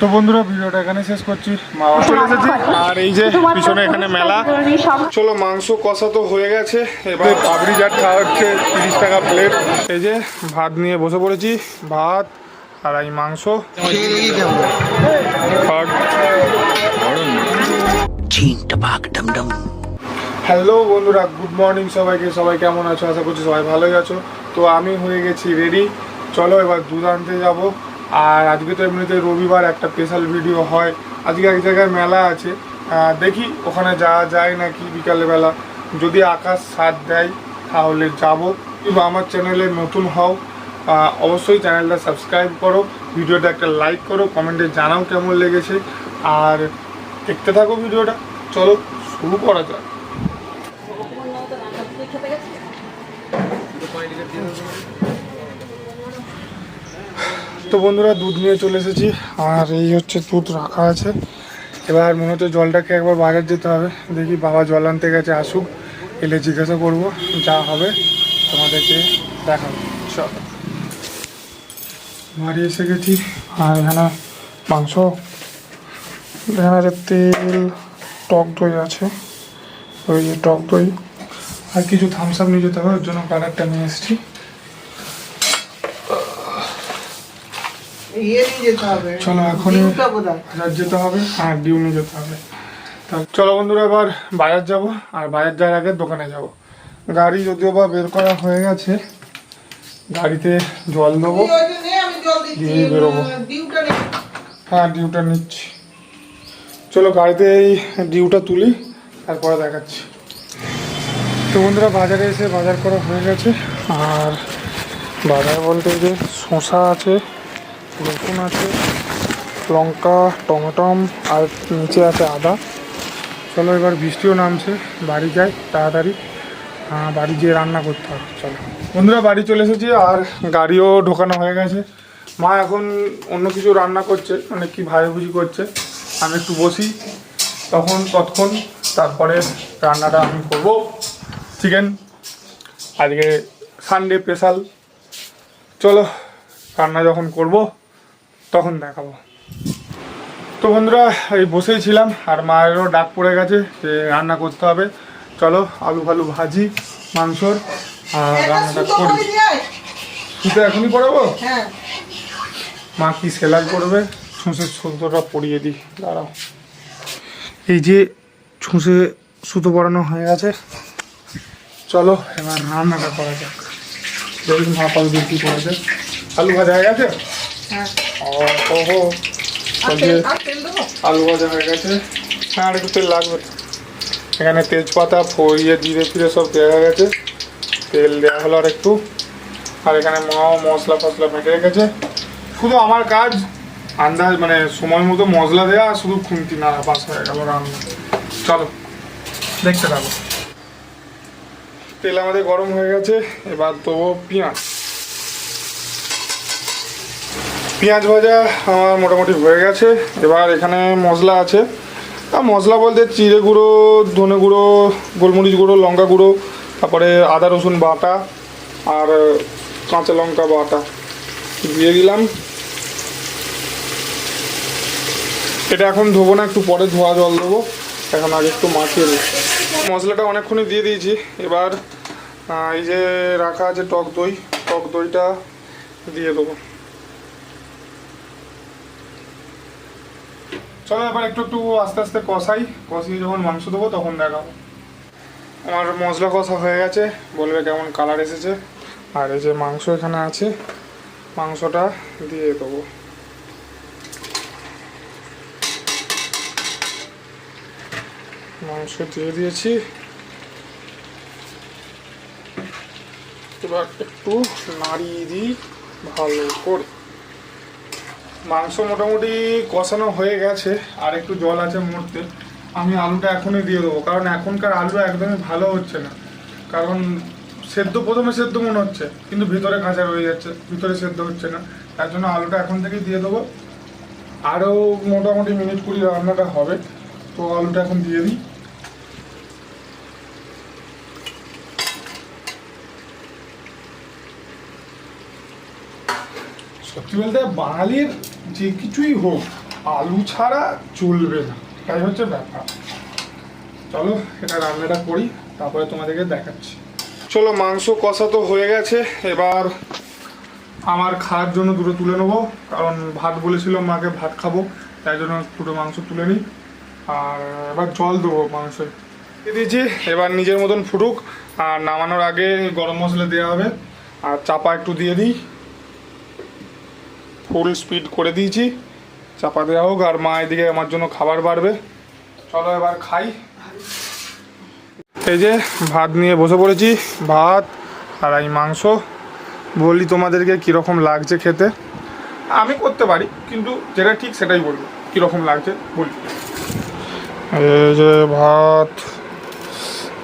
তো বন্ধুরা ভিডিওটা এখানে শেষ করছি। মা চলে এসেছি। আর এই যে পিছনে এখানে মেলা। চলো মাংস কষা তো হয়ে গেছে। এবার পাবড়ি চাট খাওয়া হচ্ছে তিরিশ টাকা প্লেট এই যে ভাত নিয়ে বসে পড়েছি। ভাত আর এই মাংস. হ্যালো বন্ধুরা গুড মর্নিং সবাইকে। সবাই কেমন আছো? আশা করছি সবাই ভালোই আছো। তো আমি হয়ে গেছি রেডি চলো এবার দুধ আনতে যাব। আর আজকে তো এমনিতে রবিবার, একটা স্পেশাল ভিডিও হয়। আজকে এক জায়গায় মেলা আছে। দেখি ওখানে যাওয়া যায় নাকি বিকালবেলা। যদি আকাশ সাথ দেয়, তাহলে যাব। কিংবা আমার চ্যানেলে নতুন হও অবশ্যই চ্যানেলটা সাবস্ক্রাইব করো। ভিডিওটা একটা লাইক করো কমেন্টে জানাও কেমন লেগেছে। আর দেখতে থাকো ভিডিওটা চলো, শুরু করা যাক। তো বন্ধুরা দুধ নিয়ে চলে এসেছি। আর এই হচ্ছে দুধ রাখা আছে। এবার মনে হচ্ছে জলটাকে একবার বাজার যেতে হবে। দেখি বাবা জল আনতে গেছে, আসুক। এলে জিজ্ঞাসা করব যা হবে, তোমাদেরকে দেখাবো। চল। বাড়ি এসে গেছি। আর এখানে মাংস, এখানে আছে তেল, টক দই আছে। ওই যে টক দই। আর কিছু থামস আপ নিয়ে যেতে হবে, ওর জন্য কালারটা নিয়ে এসেছি ইয়ে নিয়ে যেতে হবে চলো এখনই বাজার যেতে হবে হ্যাঁ ডিউ নিয়ে যেতে হবে। তা চলো বন্ধুরা এবার বাজার যাব আর বাজার যাওয়ার আগে দোকানে যাব। গাড়ি যদিও বা বের করা হয়ে গেছে গাড়িতে জল দেবো বেরোবো। হ্যাঁ ডিউটা নিচ্ছি। চলো গাড়িতে এই ডিউটা তুলি তারপরে দেখাচ্ছি। তো বন্ধুরা বাজারে এসে বাজার করা হয়ে গেছে আর বাজার বলতে যে শসা আছে রসুন আছে, লঙ্কা, টমেটম, আর নিচে আছে আদা। চলো এবার বৃষ্টিও নামছে, বাড়ি যাই তাড়াতাড়ি। বাড়ি গিয়ে রান্না করতে হবে, চলো। বন্ধুরা, বাড়ি চলে এসেছি, আর গাড়িও ঢোকানো হয়ে গেছে। মা এখন অন্য কিছু রান্না করছে মানে কি ভাজাভুজি করছে, আমি একটু বসি, তখন তৎক্ষণ তারপরে রান্নাটা আমি করব। চিকেন, আজকে সানডে স্পেশাল চলো, রান্না যখন করব তখন দেখাবো। তো বন্ধুরা এই বসেই ছিলাম আর মায়েরও ডাক পড়ে গেছে যে রান্না করতে হবে। চলো আলু ফালু ভাজি মাংসর আর রান্নাটা করি। করে দিয়ে শুধু এখনই পড়াবো হ্যাঁ। মা কি সেলাই করবে? ছুঁচের সুতোটা পরিয়ে দিই দাঁড়াও। এই যে ছুঁচে সুতো পরানো হয়ে গেছে। চলো এবার রান্নাটা করা যাক। দেখুন মা পাউডার কি যাক আলু ভাজা হয়ে গেছে? হ্যাঁ। দেবো? আলু ভাজা হয়ে গেছে। হ্যাঁ আর একটু তেল লাগবে। এখানে তেজপাতা ফড়িয়ে জিরে ফিরে সব দেওয়া গেছে। তেল দেওয়া হলো আর একটু। আর এখানে মাও মশলা ফসলা মেটে রেখেছে। শুধু আমার কাজ আন্দাজ মানে সময় মতো মশলা দেওয়া আর শুধু খুন্তি নাড়া পাস হয়ে গেল রান্না। চলো দেখতে থাকো। তেল আমাদের গরম হয়ে গেছে এবার দেবো পেঁয়াজ। পেঁয়াজ ভাজা আমার মোটামুটি হয়ে গেছে। এবার এখানে মশলা আছে। মশলা বলতে জিরে গুঁড়ো, ধনে গুঁড়ো, গোলমরিচ গুঁড়ো, লঙ্কা গুঁড়ো, তারপরে আদা, রসুন বাটা আর কাঁচা লঙ্কা বাটা দিয়ে দিলাম। এটা এখন ধোবো না, একটু পরে ধোয়া জল দেবো। এখন আগে একটু মাখিয়ে দিই মশলাটা অনেকক্ষণই দিয়ে দিয়েছি। এবার এই যে রাখা আছে টক দই, টক দইটা দিয়ে দেবো। চলো এবার একটু একটু আস্তে আস্তে কষাই। কষিয়ে যখন মাংস দেবো তখন দেখাবো। আমার মশলা কষা হয়ে গেছে। বলবে কেমন কালার এসেছে। আর এই যে মাংস এখানে আছে, মাংসটা দিয়ে দেবো। মাংস দিয়ে দিয়েছি। এবার একটু নাড়িয়ে দিই ভালো করে। মাংস মোটামুটি কষানো হয়ে গেছে, আর একটু জল আছে মরতে আমি আলুটা এখনই দিয়ে দেবো, কারণ এখনকার আলু একদমই ভালো হচ্ছে না। কারণ সেদ্ধ, প্রথমে সেদ্ধ মনে হচ্ছে, কিন্তু ভিতরে কাঁচা রয়ে যাচ্ছে, ভিতরে সেদ্ধ হচ্ছে না। তার জন্য আলুটা এখন থেকেই দিয়ে দেবো। আরও মোটামুটি মিনিট কুড়ি রান্নাটা হবে, তো আলুটা এখন দিয়ে দিই। সত্যি বলতে বাঙালির যে কিছুই হোক, আলু ছাড়া চলবে না। তাই হচ্ছে ব্যাপার। চলো, এটা রান্নাটা করি, তারপরে তোমাদেরকে দেখাচ্ছি। চলো, মাংস কষা তো হয়ে গেছে। এবার আমার খাওয়ার জন্য দুটো তুলে নেব, কারণ ভাত বলেছিলাম মাকে ভাত খাব, তাই জন্য দুটো মাংস তুলে নিই। আর এবার জল দেবো মাংসে। দিয়ে দিয়েছি, এবার নিজের মতন ফুটুক, আর নামানোর আগে গরম মশলা দেওয়া হবে। আর চাপা একটু দিয়ে দিই। ফুল স্পিড করে দিয়েছি। চাপা দেওয়া হোক, আর মা এদিকে আমার জন্য খাবার বাড়বে। চলো এবার খাই। এই যে ভাত নিয়ে বসে পড়েছি, ভাত আর এই মাংস। বলি তোমাদেরকে কীরকম লাগছে খেতে? আমি করতে পারি, কিন্তু যেটা ঠিক সেটাই বলব, কীরকম লাগছে বলি। এই যে ভাত,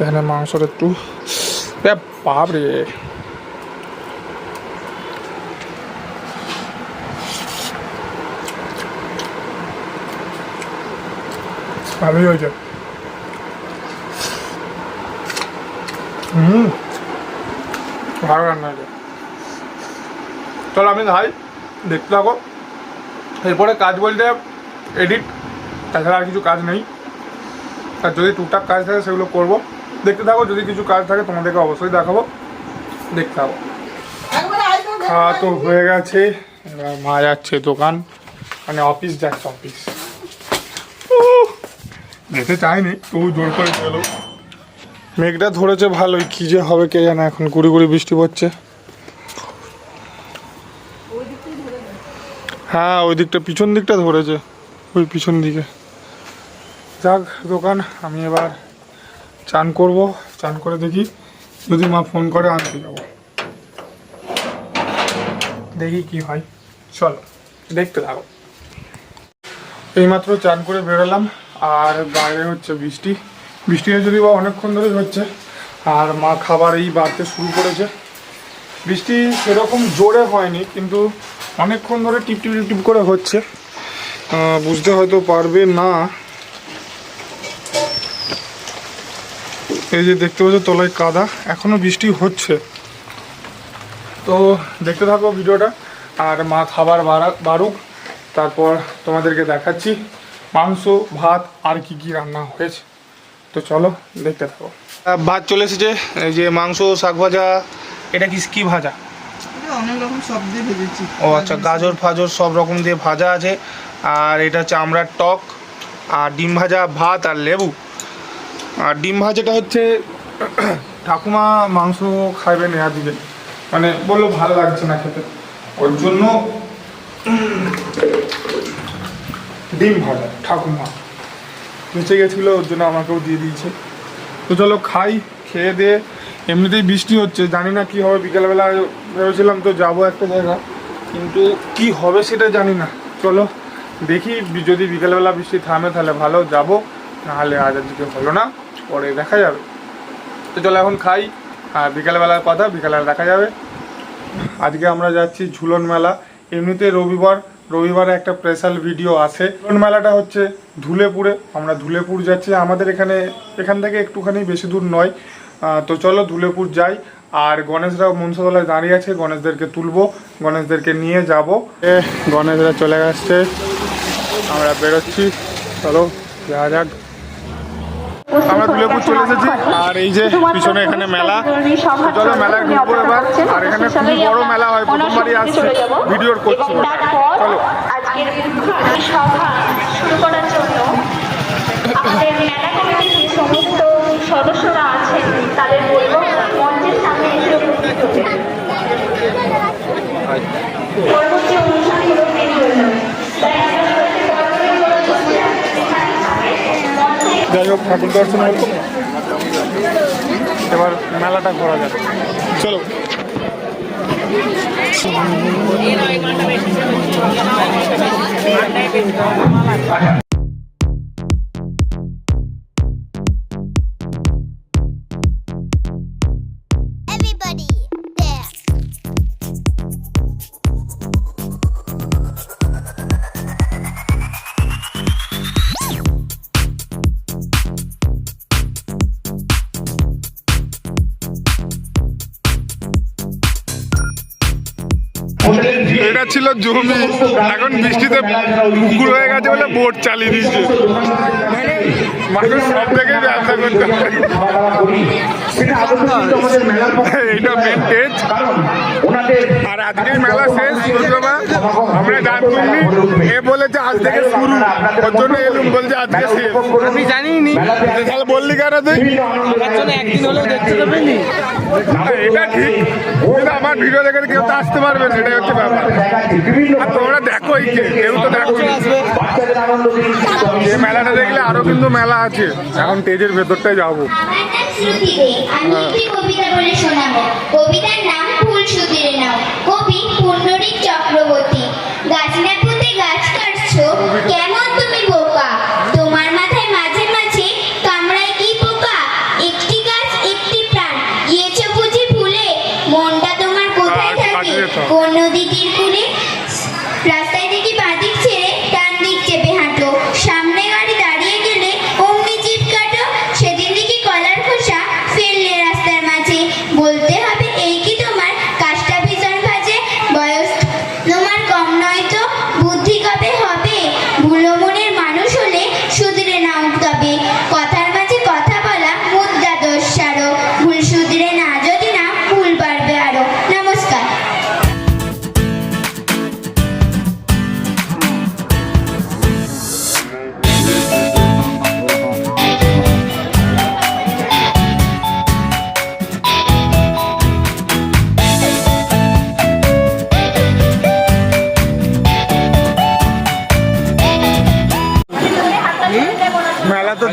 এখানে মাংসটা একটু এ ভালোই হয়েছে। হুম। ভালো রান্না হয়েছে। চলো আমি ভাই দেখতে থাকো। এরপরে কাজ বলতে এডিট তাছাড়া আর কিছু কাজ নেই। আর যদি টুকটাক কাজ থাকে সেগুলো করব। দেখতে থাকো, যদি কিছু কাজ থাকে তোমাদেরকে অবশ্যই দেখাবো। দেখতে থাকো। খাওয়া তো হয়ে গেছে মা যাচ্ছে দোকান। মানে অফিস যাচ্ছে অফিস যেতে চাইনি, তবু জোর করে গেল। মেঘটা ধরেছে ভালোই, কি যে হবে কে জানে, এখন গুড়ি গুড়ি বৃষ্টি পড়ছে। হ্যাঁ ওই দিকটা পিছন দিকটা ধরেছে, ওই পিছন দিকে। যাক, দোকান, আমি এবার চান করব, চান করে দেখি, যদি মা ফোন করে, আনতে যাব। দেখি কি হয়, চলো, দেখতে থাকো। এইমাত্র চান করে বেরোলাম আর বাইরে হচ্ছে বৃষ্টি। বৃষ্টিটা যদি বা অনেকক্ষণ ধরেই হচ্ছে, আর মা খাবার এই বাড়তে শুরু করেছে। বৃষ্টি সেরকম জোরে হয়নি, কিন্তু অনেকক্ষণ ধরে টিপ টিপ টিপ করে হচ্ছে। বুঝতে হয়তো পারবে না। এই যে দেখতে পাচ্ছ তলায় কাদা, এখনও বৃষ্টি হচ্ছে। তো দেখতে থাকো ভিডিওটা, আর মা খাবার বাড়া, বাড়ুক, তারপর তোমাদেরকে দেখাচ্ছি। মাংস ভাত আর কি কি রান্না হয়েছে? তো চলো দেখতে থাকো। ভাত চলে এসেছে এই যে মাংস শাক ভাজা। এটা কি কি ভাজা? অনেক রকম সব দিয়ে ভেজেছি। ও আচ্ছা গাজর ফাজর সব রকম দিয়ে ভাজা আছে। আর এটা চামড়ার টক আর ডিম ভাজা ভাত আর লেবু। আর ডিম ভাজাটা হচ্ছে ঠাকুমা মাংস খাইবে না দিবে মানে বলল ভালো লাগছে না খেতে। ওর জন্য ডিম ভাজা, ঠাকুমা। বেঁচে গেছিল, ওর জন্য আমাকেও দিয়ে দিয়েছে। তো চলো খাই, খেয়ে দিয়ে এমনিতেই বৃষ্টি হচ্ছে, জানি না কি হবে। বিকেলবেলা ভেবেছিলাম তো যাব একটা জায়গা, কিন্তু কি হবে সেটা জানি না। চলো দেখি, যদি বিকেলবেলা বৃষ্টি থামে তাহলে ভালো, যাব। নাহলে আজ আজকে হলো না, পরে দেখা যাবে। তো চলো এখন খাই, আর বিকেলবেলার কথা বিকেলবেলা দেখা যাবে। আজকে আমরা যাচ্ছি ঝুলন মেলা। এমনিতে রবিবার রবিবারে একটা স্পেশাল ভিডিও আছে। ঝুলন মেলাটা হচ্ছে ধুলেপুরে। আমরা ধুলেপুর যাচ্ছি। আমাদের এখানে, এখান থেকে একটুখানি বেশি দূর নয়। তো চলো ধুলেপুর যাই। আর গণেশরা মনসাতলায় দাঁড়িয়ে আছে। গণেশদেরকে তুলবো। গণেশদেরকে নিয়ে যাব। গণেশরা চলে গেছে আমরা বেরোচ্ছি। চলো, যাওয়া যাক। আমরা দুলেপুর চলে এসেছি আর এই যে পিছনে এখানে মেলা চলো মেলায় ঢুকবো এবার। আর এখানে খুবই বড় মেলা হয় প্রথমবারই আসছে। ভিডিওর করছি চলো। আজকের সভা শুরু করার জন্য আমাদের মেলা কমিটির যে সমস্ত সদস্যরা আছেন তাদের বলব মঞ্চের সামনে এসে উপস্থিত হতে পরবর্তী অনুষ্ঠানগুলো দেরি হয়ে যাবে তাই আমরা সবাইকে পরবর্তী বলব এখানে মঞ্চে যাই হোক ঠাকুর দর্শন এবার মেলাটা ঘোরা যাবে চলো। ছিল জমি এখন বৃষ্টিতে পুকুর হয়ে গেছে বলে বোট চালিয়ে দিচ্ছে মানুষ সব থেকে ব্যবসা করতে এইটা মেন পেজ আর আজকেই মেলা শেষ দুর্গা আমরা জানতুমনি এ বলেছে আজ থেকে শুরু। ওর জন্য এলুম বলছে আজকে শেষ। আমি জানি নি তাহলে বললি কেন তুই? একদিন হলেও দেখতে দেবেন নি এটা ঠিক। কিন্তু আমার ভিডিও দেখে কেউ তো আসতে পারবে না এটাই হচ্ছে ব্যাপার। আর তোমরা দেখো কেউ তো দেখো এই মেলাটা দেখলে আরও কিন্তু মেলা আছে। এখন স্টেজের ভেতরটাই যাব। আমি কি কবিতা বলে শোনাবো? কবিতার নাম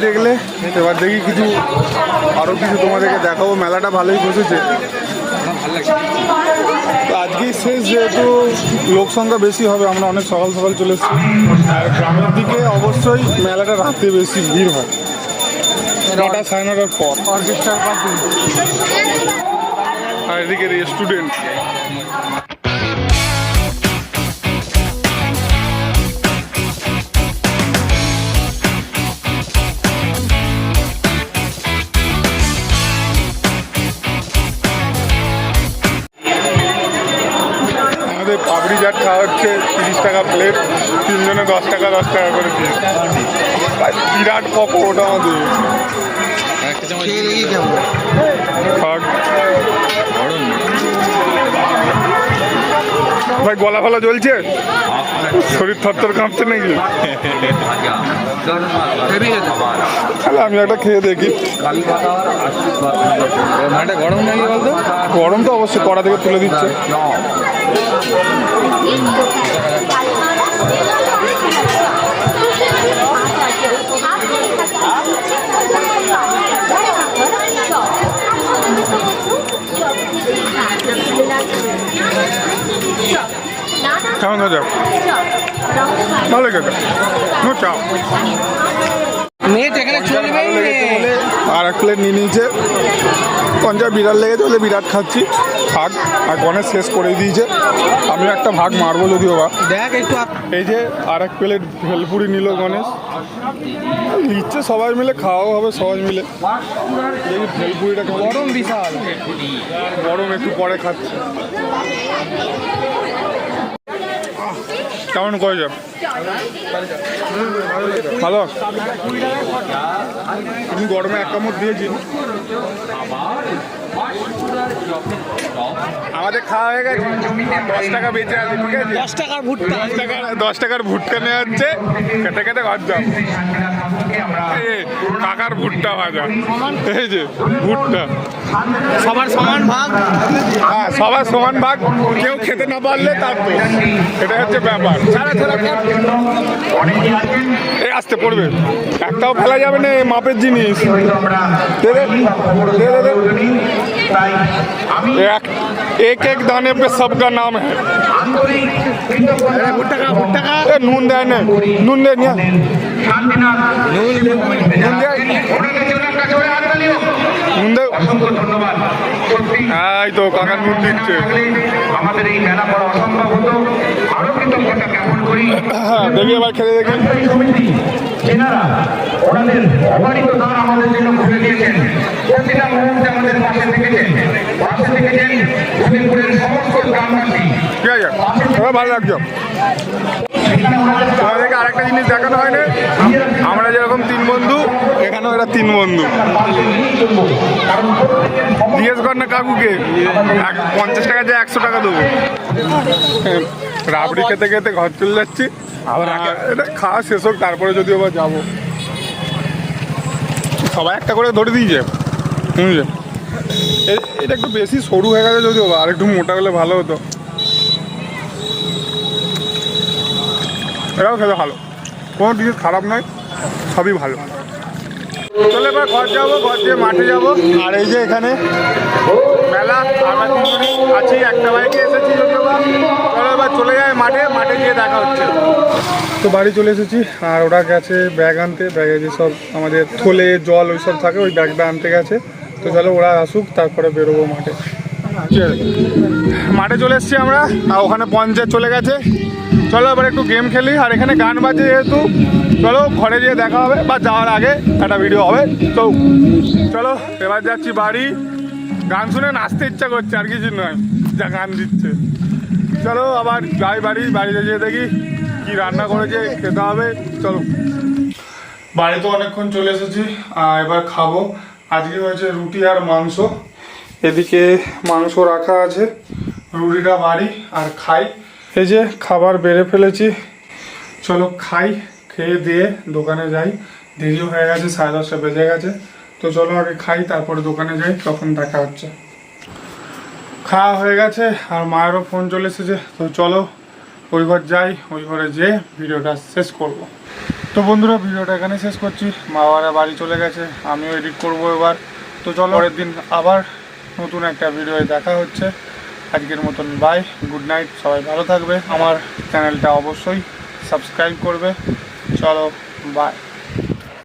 দেখলে, এবার দেখি কিছু, আরও কিছু তোমাদেরকে দেখাবো। মেলাটা ভালোই বসেছে। আজকেই শেষ, যেহেতু লোক সংখ্যা বেশি হবে, আমরা অনেক সকাল সকাল চলে এসেছি। আর গ্রামের দিকে অবশ্যই মেলাটা রাতে বেশি ভিড় হয়। নটা সাড়ে নটার পর। আর এদিকে রেস্টুরেন্ট চাট খাওয়া হচ্ছে তিরিশ টাকা প্লেট তিনজনে দশ টাকা দশ টাকা করে দিয়ে বিরাট পকো ওটা আমাদের। ভাই, গলা ফলা জ্বলছে? শরীর থরথর কাঁপছে নাকি? তাহলে আমি একটা খেয়ে দেখি। গরম বলতো গরম তো অবশ্যই, কড়া থেকে তুলে দিচ্ছে। হয়ে যাবে ভালো নো নেট এখানে চলবে আর এক প্লেট নিয়ে নিয়েছে। পঞ্জাব বিরাট লেগেছে বলে বিরাট খাচ্ছি। থাক আর গণেশ শেষ করে দিয়েছে। আমিও একটা ভাগ মারবো যদিও বা। দেখ একটু এই যে আর এক প্লেট ভেলপুরি নিল গণেশ। নিচ্ছে সবাই মিলে খাওয়াও হবে সবাই মিলে। এই ভেলপুরিটা গরম বিশাল। গরম একটু পরে খাচ্ছি। কেমন করে যাব ভালো? তুমি গরমে এক কামড় দিয়েছি। আমাদের খাওয়া হয়ে গেছে। দশ টাকা বেঁচে আছে ঠিক আছে? দশ টাকার ভুট্টা। দশ টাকার দশ টাকার ভুট্টা নেওয়া হচ্ছে। খেতে খেতে ঘর যাও। এই কাকার ভুট্টা ভাজা। এই যে ভুট্টা। সবার সমান ভাগ? হ্যাঁ সবার সমান ভাগ। কেউ খেতে না পারলে তার তো এটা হচ্ছে ব্যাপার। এই আসতে পড়বে। একটাও ফেলা যাবে না মাপের জিনিস। এক এক দানে পে সবকা নাম হ্যাঁ নুন দেয় না। নুন দেয় না এই তো কাকার মুখ দিচ্ছে আমাদের এই মেলা পড়া অসম্ভব হতো। আরও কৃতজ্ঞতা জ্ঞাপন করি। হ্যাঁ, দেখি আবার খেলে দেখি। সেনারা ওনাদের অবারিত দ্বার আমাদের জন্য খুলে দিয়েছেন। প্রতিটা মুহূর্তে আমাদের পাশে থেকেছেন। পাশে থেকেছেন হরিপুরের সমস্ত গ্রামবাসী। ভালো লাগছে। তোমাদেরকে আরেকটা জিনিস দেখানো হয়নি। আমরা যেরকম তিন বন্ধু এখানেও এরা তিন বন্ধু। জিজ্ঞেস কর না কাকুকে পঞ্চাশ টাকা যে একশো টাকা দেবো। রাবড়ি খেতে খেতে ঘর চলে যাচ্ছি। আবার এটা খাওয়া শেষ হোক তারপরে যদি আবার যাব। সবাই একটা করে ধরে দিয়েছে বুঝলে? এটা একটু বেশি সরু হয়ে গেছে যদিও আর একটু মোটা হলে ভালো হতো। এটাও খেতে ভালো। কোনো জিনিস খারাপ নয়, সবই ভালো। চলে এবার ঘর যাব, ঘর দিয়ে মাঠে যাব। আর এই যে এখানে মেলা তিনজনই আছি, একটা বাইকে এসেছি চলো এবার চলে যায় মাঠে মাঠে গিয়ে দেখা হচ্ছে। তো বাড়ি চলে এসেছি, আর ওরা গেছে ব্যাগ আনতে। ব্যাগে যেসব আমাদের থলে, জল ওই সব থাকে, ওই ব্যাগটা আনতে গেছে। তো চলো ওরা আসুক, তারপরে বেরোবো মাঠে। মাঠে চলে এসেছি আমরা, আর ওখানে পঞ্চায়েত চলে গেছে। চলো এবার একটু গেম খেলি, আর এখানে গান বাজে যেহেতু, চলো ঘরে গিয়ে দেখা হবে, বা যাওয়ার আগে একটা ভিডিও হবে। তো চলো, এবার যাচ্ছি বাড়ি। গান শুনে নাচতে ইচ্ছা করছে, আর কিছু নয়, যা গান দিচ্ছে। চলো, আবার যাই বাড়ি, বাড়িতে যেয়ে দেখি কি রান্না করেছে, খেতে হবে, চলো। বাড়িতে অনেকক্ষণ চলে এসেছি এবার খাব। আজকে হয়েছে রুটি আর মাংস। এদিকে মাংস রাখা আছে, রুটিটা বাড়ি আর খাই। এই যে খাবার বেড়ে ফেলেছি। চলো খাই, খেয়ে দিয়ে দোকানে যাই। দেরিও হয়ে গেছে, সাড়ে দশটা বেজে গেছে। তো চলো আগে খাই, তারপরে দোকানে যাই, তখন দেখা হচ্ছে। খাওয়া হয়ে গেছে, আর মায়েরও ফোন চলে এসেছে। তো চলো, ওই ঘর যাই, ওই ঘরে যেয়ে ভিডিওটা শেষ করব। তো বন্ধুরা, ভিডিওটা এখানে শেষ করছি। মা বাবারা বাড়ি চলে গেছে, আমিও এডিট করব এবার। তো চলো, পরের দিন আবার নতুন একটা ভিডিও দেখা হচ্ছে। আজকের মতন বাই গুড নাইট সবাই ভালো থাকবে। আমার চ্যানেলটা অবশ্যই সাবস্ক্রাইব করবে। চলো বাই